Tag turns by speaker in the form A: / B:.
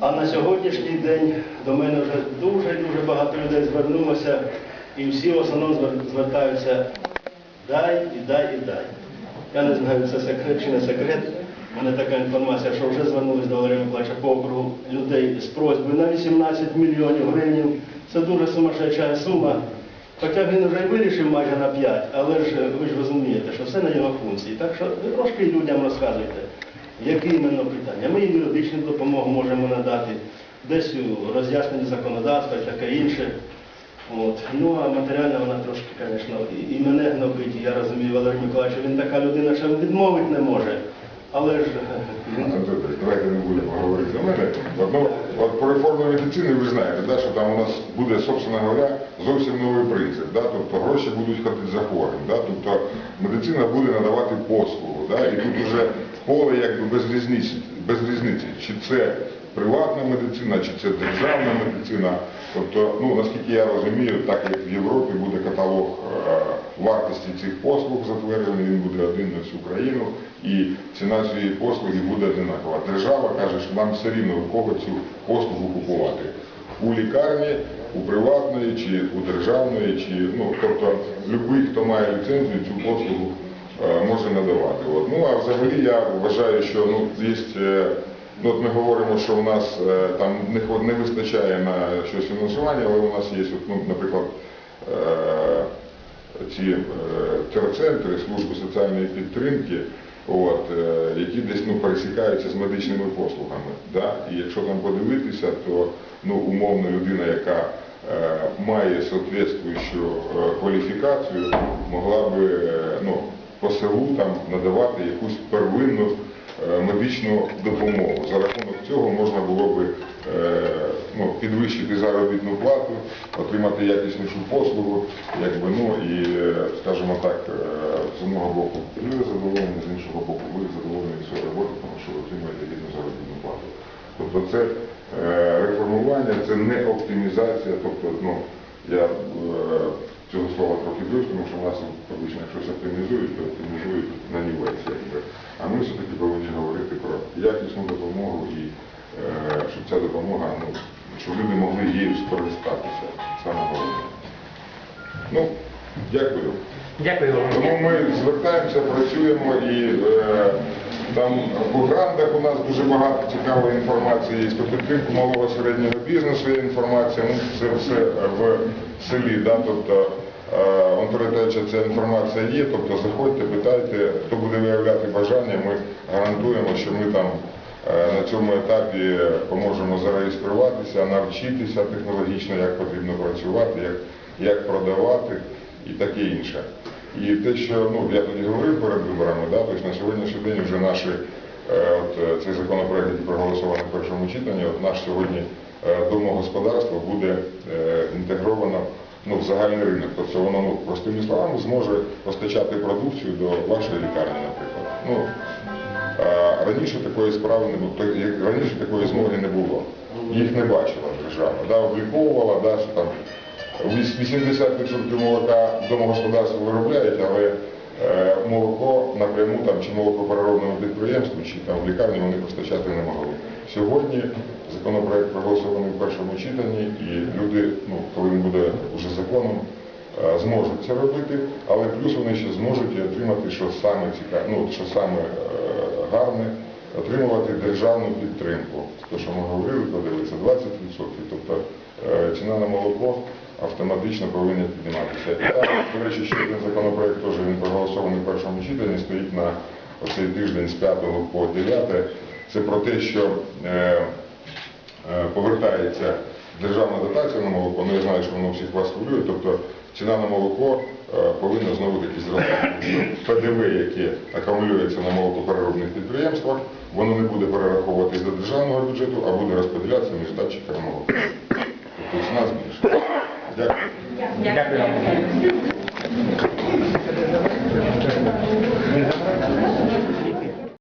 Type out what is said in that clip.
A: А на сьогоднішній день до мене вже дуже-дуже багато людей звернулося, і всі в основному звертаються дай і дай і дай. Я не знаю, це секрет чи не секрет. У мене така інформація, що вже звернулись до Валерія Миколаївича по округу людей з просьбою на 18 мільйонів гривень. Це дуже сумасшедша сума. Хоча він вже вирішив майже на 5, але ж ви ж розумієте, що все на його функції. Так що трошки людям розказуйте, які іменно питання. Ми юридичну допомогу можемо надати, десь у роз'ясненні законодавства і таке інше. От. Ну, а матеріально вона трошки, звісно, і, мене гнобить, я розумію, Валерій Миколаївич, він така людина, що відмовити не може. Але ж
B: Петрович, давайте не будемо говорити за мене. От, ну, от по реформі медицини ви знаєте, да, що там у нас буде, собственно говоря, зовсім новий принцип. Да? Тобто гроші будуть ходити за хворим. Да? Тобто медицина буде надавати послугу. Да? І тут вже поле якби без різниці, без різниці, чи це приватна медицина, чи це державна медицина. Тобто, ну, наскільки я розумію, так як в Європі буде каталог е, вартості цих послуг затверджений, він буде один на всю країну, і ціна цієї послуги буде одинакова. Держава каже, що нам все рівно у кого цю послугу купувати. У лікарні, у приватної, чи у державної, чи ну, тобто будь-який, хто має ліцензію, цю послугу може надавати. От. Ну а взагалі я вважаю, що ну, є е, Ну, от ми говоримо, що у нас е, там не, не вистачає на щось фінансування, але у нас є, ну, наприклад, е, ці е, терцентри, служби соціальної підтримки, от, е, які десь ну, пересікаються з медичними послугами. Да? І якщо там подивитися, то ну, умовно людина, яка е, має соответствуючу е, кваліфікацію, могла би е, ну, по селу там надавати якусь первинну е, медичну допомогу. За рахунок цього можна було би е, ну, підвищити заробітну плату, отримати якіснішу послугу, якби, ну, і, е, скажімо так, з одного боку ви задоволені, з іншого боку ви задоволені від своєї тому що ви отримуєте гідну заробітну плату. Тобто це реформування, це не оптимізація, тобто, ну, я цього слова трохи боюсь, тому що в нас обично щось оптимізують, то оптимізують на нівець, якби. А ми все-таки повинні говорити про якісну допомогу і е, щоб ця допомога, ну, щоб люди могли її скористатися. Саме головне. Ну, дякую.
C: Дякую вам.
B: Тому ми звертаємося, працюємо і е, там по грантах у нас дуже багато цікавої інформації є. По підтримку малого середнього бізнесу є інформація, ну це все в селі, да, тобто е, Анторетеча ця інформація є, тобто заходьте, питайте, хто буде виявляти бажання, ми гарантуємо, що ми там е, на цьому етапі поможемо зареєструватися, навчитися технологічно, як потрібно працювати, як, як продавати і таке інше. І те, що ну, я тоді говорив перед виборами, да, тобто на сьогоднішній день вже наші, е, от, е, цей законопроект, який проголосований в першому читанні, от наш сьогодні е, домогосподарство буде інтегровано ну, в загальний ринок. Тобто воно ну, простими словами зможе постачати продукцію до вашої лікарні, наприклад. Ну, раніше такої справи не було, раніше такої змоги не було. Їх не бачила держава. Да, обліковувала, да, що там 80% молока домогосподарства виробляють, але е, молоко напряму там, чи молокопереробному підприємству, чи там в лікарні вони постачати не могли. Сьогодні законопроект проголосований в першому читанні, і люди, ну, коли він буде вже законом, е, зможуть це робити, але плюс вони ще зможуть отримати, що саме цікаве, ну, що саме е, гарне, отримувати державну підтримку. Те, що ми говорили, подивилися 20%. Тобто е, ціна на молоко автоматично повинна підніматися. До речі, ще один законопроект теж він проголосований в першому читанні, стоїть на оцей тиждень з 5 по 9. Це про те, що е, повертається державна дотація на молоко, ну я знаю, що воно всіх вас хвилює, тобто ціна на молоко е, повинна знову таки зростати. ПДВ, яке акумулюється на молокопереробних підприємствах, воно не буде перераховуватись до державного бюджету, а буде розподілятися між датчиками молока. Тобто ціна збільшиться. Дякую.
C: Дякую вам.